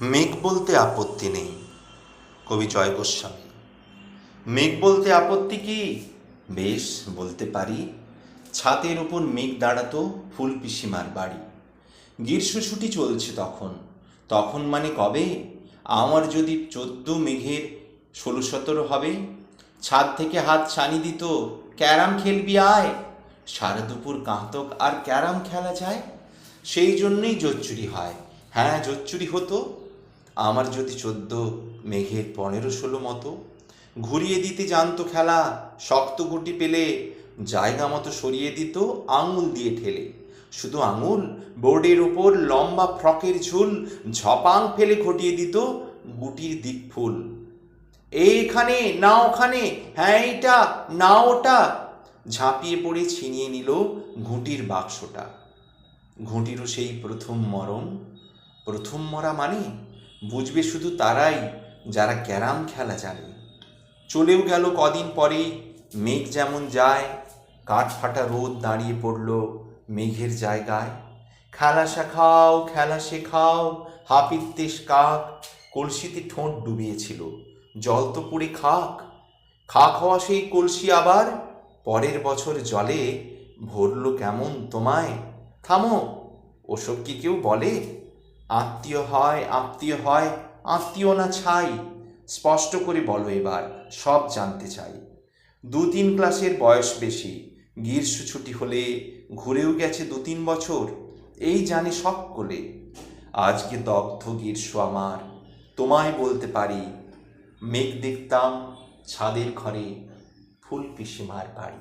মেঘ বলতে আপত্তি নেই, কবি জয় গোস্বামী। মেঘ বলতে আপত্তি কি? বেশ, বলতে পারি। ছাতের ওপর মেঘ দাঁড়াতো ফুল পিসিমার বাড়ি। গ্রীষ্ম ছুটি চলছে তখন। তখন মানে কবে? আমার যদি চোদ্দ মেঘের ষোলো সতেরো হবে, ছাদ থেকে হাত ছানি দিত, ক্যারাম খেলবি আয়। সারা দুপুর কাঁতক আর ক্যারাম খেলা যায়। সেই জন্যই জোচ্চুরি হয়। হ্যাঁ জোচ্চুরি হতো। আমার যদি চোদ্দ, মেঘের পনেরো, ষোলো মতো। ঘুরিয়ে দিতে জানতো খেলা, শক্ত গুটি পেলে, জায়গা মতো সরিয়ে দিত, আঙুল দিয়ে ঠেলে। শুধু আঙুল, বোর্ডের ওপর লম্বা ফ্রকের ঝুল, ঝপাং ফেলে ঘটিয়ে দিত গুটির দিক ফুল। এইখানে, না ওখানে হ্যাঁ এইটা, না ওটা। ঝাঁপিয়ে পড়ে ছিনিয়ে নিল ঘুঁটির বাক্সটা। ঘুঁটিরও সেই প্রথম মরণ। প্রথম মরা মানে বুঝবে শুধু তারাই যারা ক্যারাম খেলা জানে। চলেও গেল কদিন পরে মেঘ যেমন যায়, কাঠ ফাটা রোদ দাঁড়িয়ে পড়ল মেঘের জায়গায়। খেলা শেখাও খেলা শেখাও হাপিত্তেশ কাক, কলসিতে ঠোঁট ডুবিয়েছিল, জল তো পুড়ে খাক। খাক হওয়া সেই কলসি আবার, পরের বছর জলে ভরল কেমন তোমায়। থামো, ওসব কি কেউ বলে? আত্মীয় হয় আত্মীয় হয়, আত্মীয় না ছাই। স্পষ্ট করে বলো এবার, সব জানতে চাই। দু তিন ক্লাসের বয়স বেশি গ্রীষ্ম ছুটি হলে ঘুরেও গেছে দু তিন বছর, এই জানি সকলে আজকে দগ্ধ গ্রীষ্ম আমার, তোমায় বলতে পারি, মেঘ দেখতাম ছাদের ঘরে ফুল পিসিমার বাড়ি।